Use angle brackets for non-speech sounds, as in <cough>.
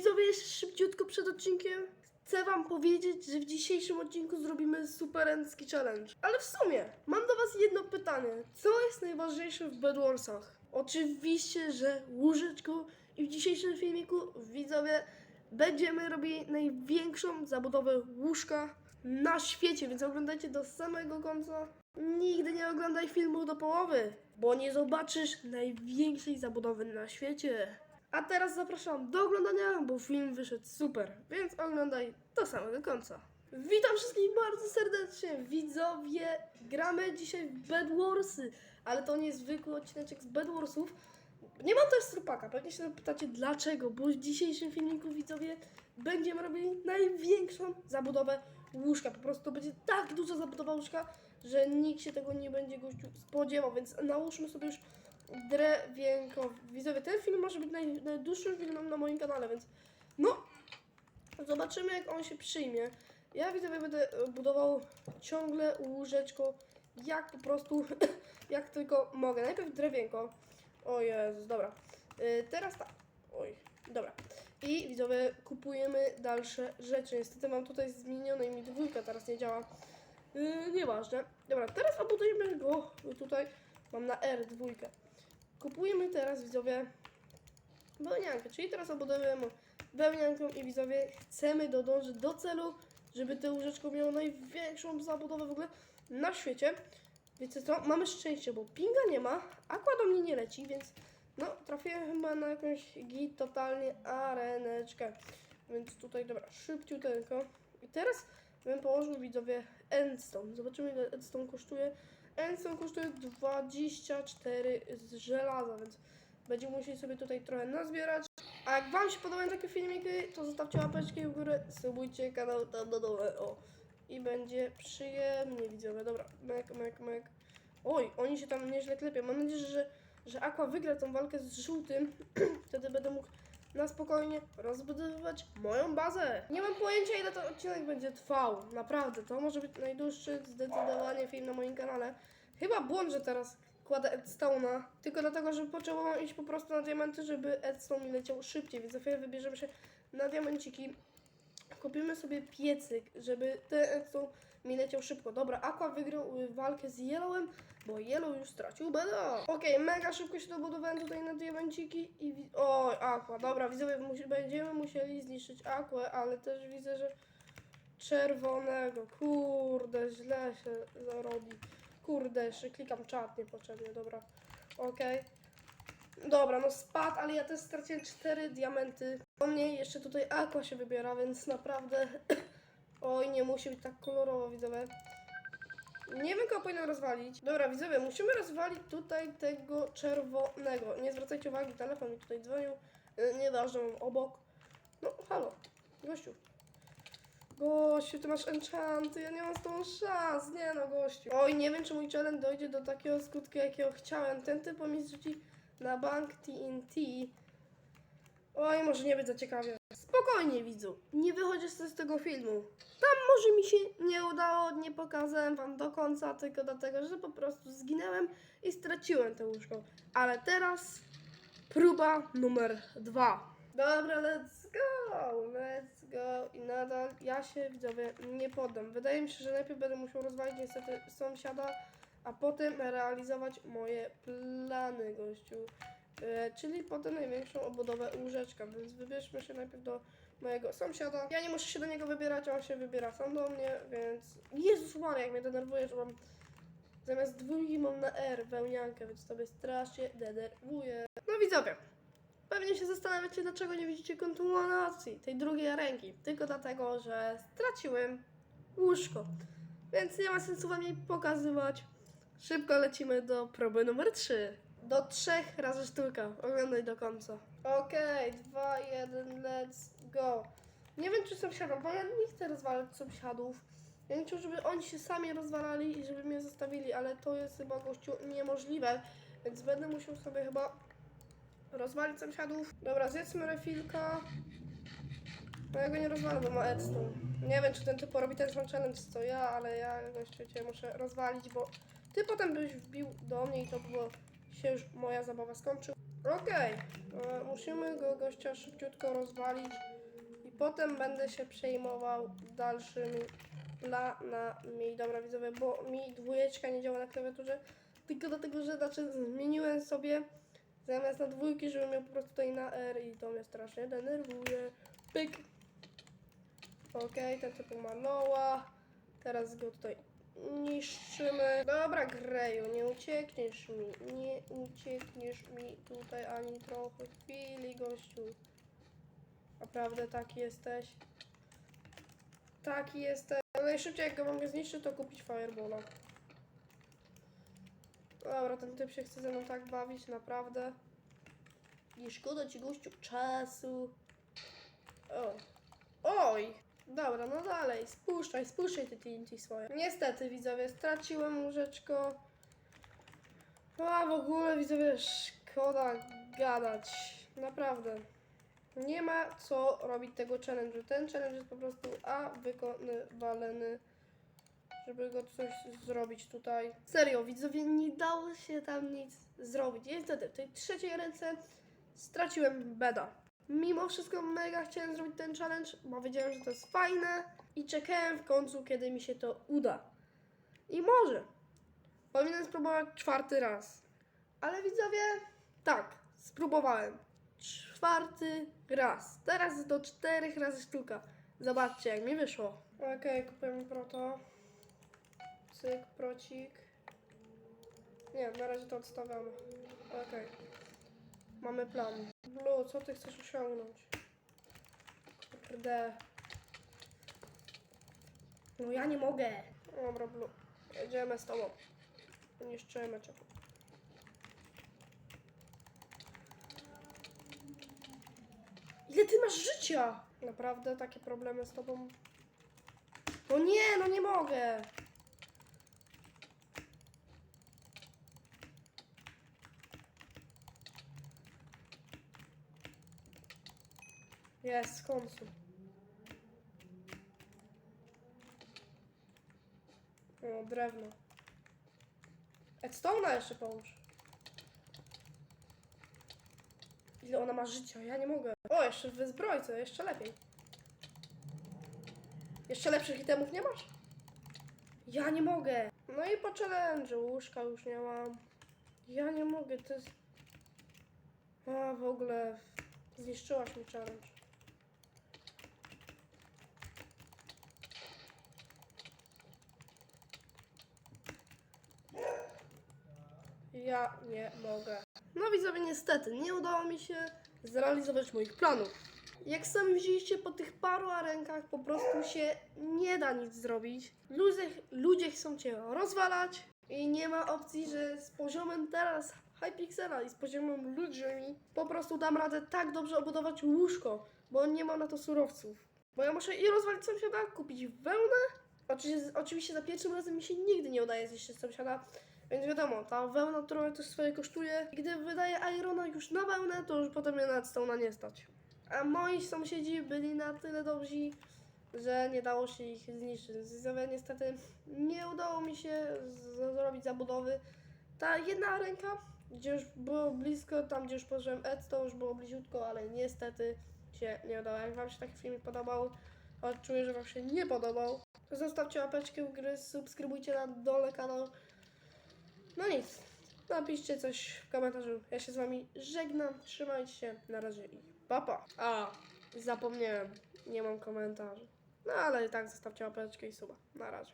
Widzowie, jeszcze szybciutko przed odcinkiem chcę wam powiedzieć, że w dzisiejszym odcinku zrobimy superencki challenge. Ale w sumie, mam do was jedno pytanie. Co jest najważniejsze w Bedwarsach? Oczywiście, że łóżeczko i w dzisiejszym filmiku, widzowie, będziemy robili największą zabudowę łóżka na świecie, więc oglądajcie do samego końca. Nigdy nie oglądaj filmu do połowy, bo nie zobaczysz największej zabudowy na świecie. A teraz zapraszam do oglądania, bo film wyszedł super, więc oglądaj do samego końca. Witam wszystkich bardzo serdecznie, widzowie. Gramy dzisiaj w Bed Warsy, ale to nie zwykły odcineczek z Bed Warsów. Nie mam też strupaka, pewnie się pytacie dlaczego, bo w dzisiejszym filmiku, widzowie, będziemy robili największą zabudowę łóżka. Po prostu to będzie tak duża zabudowa łóżka, że nikt się tego nie będzie gościu spodziewał, więc nałóżmy sobie już drewienko. Widzowie, ten film może być naj, najdłuższym filmem na moim kanale, więc no, zobaczymy jak on się przyjmie. Ja widzowie będę e, budował ciągle łóżeczko, jak po prostu, <laughs> jak tylko mogę. Najpierw drewienko. O Jezus, dobra. Y, teraz tak. Oj, dobra. I widzowie, kupujemy dalsze rzeczy. Niestety mam tutaj zmienione i mi dwójka teraz nie działa. Yy, nieważne. Dobra, teraz obudujemy go tutaj. Mam na R dwójkę. Kupujemy teraz, widzowie, wełniankę, czyli teraz obudujemy wełnianką i widzowie chcemy dodążyć do celu, żeby to łóżeczko miało największą zabudowę w ogóle na świecie. Wiecie co? Mamy szczęście, bo pinga nie ma, aqua do mnie nie leci, więc no trafiłem chyba na jakąś git totalnie areneczkę. Więc tutaj, dobra, szybciuteńko. I teraz bym położył widzowie endstone. Zobaczymy ile endstone kosztuje. Endstone kosztuje 24 z żelaza, więc będziemy musieli sobie tutaj trochę nazbierać. A jak Wam się podobają takie filmiki, to zostawcie łapeczki w górę, subujcie kanał tam na dole, o. I będzie przyjemnie, widzowie. Dobra, mek, mek, mek. Oj, oni się tam nieźle klepią. Mam nadzieję, że, że Aqua wygra tą walkę z żółtym. <clears throat> Wtedy będę mógł na spokojnie rozbudowywać moją bazę. Nie mam pojęcia, ile ten odcinek będzie trwał. Naprawdę, to może być najdłuższy zdecydowanie film na moim kanale. Chyba błąd, że teraz kładę Edstone'a, tylko dlatego, że potrzebowałam iść po prostu na diamenty, żeby Edstone mi leciał szybciej, więc za chwilę wybierzemy się na diamenciki. Kupimy sobie piecyk, żeby ten Edstone mi leciał szybko. Dobra, Aqua wygrał y, walkę z Yellowem, bo Yellow już stracił beda. Okej, mega szybko się dobudowałem tutaj na diamenciki i... Oj, Aqua, dobra, widzowie, musi, będziemy musieli zniszczyć Aquę, ale też widzę, że czerwonego, kurde, źle się robi. Kurde, jeszcze klikam czat niepotrzebnie, dobra, okej. Dobra, no spadł, ale ja też straciłem 4 diamenty. O mnie jeszcze tutaj Aqua się wybiera, więc naprawdę... <coughs> Oj, nie musi być tak kolorowo, widzowie. Nie wiem, kogo powinien rozwalić. Dobra, widzowie, musimy rozwalić tutaj tego czerwonego. Nie zwracajcie uwagi, telefon mi tutaj dzwonił. Yy, Nieważne, mam obok. No, halo, gościu. Gościu, ty masz enchanty, ja nie mam z tą szans. Nie no, gościu. Oj, nie wiem, czy mój challenge dojdzie do takiego skutku, jakiego chciałem. Ten typ mi zrzuci na bank TNT. Oj, może nie być za ciekawie. Spokojnie, widzu. Nie wychodzisz z tego filmu. Tam może mi się nie udało, nie pokazałem wam do końca, tylko dlatego, że po prostu zginęłem i straciłem to łóżko. Ale teraz próba numer dwa. Dobra, let's go, let's go. I nadal ja się, widzowie, nie poddam. Wydaje mi się, że najpierw będę musiał rozwalić niestety sąsiada, a potem realizować moje plany, gościu. E, czyli potem największą obudowę łóżeczka, więc wybierzmy się najpierw do mojego sąsiada. Ja nie muszę się do niego wybierać, on się wybiera sam do mnie, więc... Jezus Maria, jak mnie denerwuje, że mam... Zamiast dwójki mam na R wełniankę, więc to mnie strasznie denerwuje. No widzowie, pewnie się zastanawiacie, dlaczego nie widzicie kontynuacji tej drugiej arenki. Tylko dlatego, że straciłem łóżko. Więc nie ma sensu wam jej pokazywać. Szybko lecimy do próby numer 3. Do trzech razy sztuka. Oglądaj do końca. Okej, dwa, jeden, let's go. Nie wiem, czy sąsiadom, bo ja nie chcę rozwalać sąsiadów. Ja nie chcę, żeby oni się sami rozwalali i żeby mnie zostawili, ale to jest chyba gościu niemożliwe. Więc będę musiał sobie chyba rozwalić sąsiadów. Dobra, zjedzmy refilka. No ja go nie rozwalę, bo ma Edstone. Nie wiem, czy ten typ robi ten sam challenge co ja, ale ja gościu cię muszę rozwalić, bo ty potem byś wbił do mnie i to było się już moja zabawa skończył. Okej, e, musimy go gościa szybciutko rozwalić i potem będę się przejmował dalszymi planami. Dobra widzowie, bo mi dwójeczka nie działa na klawiaturze, tylko dlatego, że znaczy zmieniłem sobie zamiast na dwójki, żebym miał po prostu tutaj na R i to mnie strasznie denerwuje. Pyk. Okej, ten typu ma Noah. Teraz go tutaj niszczymy. Dobra, Greju, nie uciekniesz mi. Nie uciekniesz mi tutaj ani trochę chwili, gościu. Naprawdę taki jesteś? Taki jesteś. No Najszybciej jak go mogę zniszczyć, to kupić Fireballa. Dobra, ten typ się chce ze mną tak bawić, naprawdę. Nie szkoda ci gościu czasu. O. Oj! Dobra, no dalej, spuszczaj, spuszczaj te TNT swoje. Niestety, widzowie, straciłem łóżeczko. A w ogóle, widzowie, szkoda gadać. Naprawdę. Nie ma co robić tego challenge'u. Ten challenge jest po prostu A wykonywalny, żeby go coś zrobić tutaj. Serio, widzowie, nie dało się tam nic zrobić. Niestety, w tej trzeciej ręce straciłem beda. Mimo wszystko mega chciałem zrobić ten challenge, bo wiedziałem, że to jest fajne i czekałem w końcu, kiedy mi się to uda. I może. Powinienem spróbować czwarty raz. Ale widzowie, tak, spróbowałem. Czwarty raz. Teraz do czterech razy sztuka. Zobaczcie, jak mi wyszło. Okej, kupujemy proto. Cyk, procik. Nie, na razie to odstawiamy. Okej. Mamy plan. Blue, co ty chcesz osiągnąć? Kurde. No ja nie mogę. Dobra, Blue. Jedziemy z tobą. Niszczymy cię. Ile ty masz życia? Naprawdę takie problemy z tobą? No nie, no nie mogę. Jest, w końcu. O, drewno. Edstone'a jeszcze połóż. Ile ona ma życia? Ja nie mogę. O, jeszcze w zbrojce, jeszcze lepiej. Jeszcze lepszych itemów nie masz? Ja nie mogę. No i po challenge łóżka już nie mam. Ja nie mogę, to jest... A, w ogóle zniszczyłaś mi challenge. Ja nie mogę. No widzowie, niestety, nie udało mi się zrealizować moich planów. Jak sami widzieliście po tych paru arenkach, po prostu się nie da nic zrobić. Ludzie, ludzie chcą cię rozwalać i nie ma opcji, że z poziomem teraz Hypixela i z poziomem ludźmi po prostu dam radę tak dobrze obudować łóżko, bo nie ma na to surowców. Bo ja muszę i rozwalić sąsiada, kupić wełnę. Oczywiście, oczywiście za pierwszym razem mi się nigdy nie udaje zniszczyć sąsiada, więc wiadomo, ta wełna, którą to swoje kosztuje, gdy wydaje Irona już na wełnę, to już potem mnie nad stołna nie stać. A moi sąsiedzi byli na tyle dobrzy, że nie dało się ich zniszczyć. Widzowie, niestety nie udało mi się zrobić zabudowy. Ta jedna ręka, gdzie już było blisko, tam gdzie już położyłem Ed, to już było bliziutko, ale niestety się nie udało. Jak Wam się taki filmik podobał, a czuję, że Wam się nie podobał, to zostawcie łapeczkę w gry, subskrybujcie na dole kanał. No nic, napiszcie coś w komentarzu. Ja się z Wami żegnam, trzymajcie się, na razie i papa. A, zapomniałem, nie mam komentarzy. No ale i tak zostawcie łapeczkę i suba. Na razie.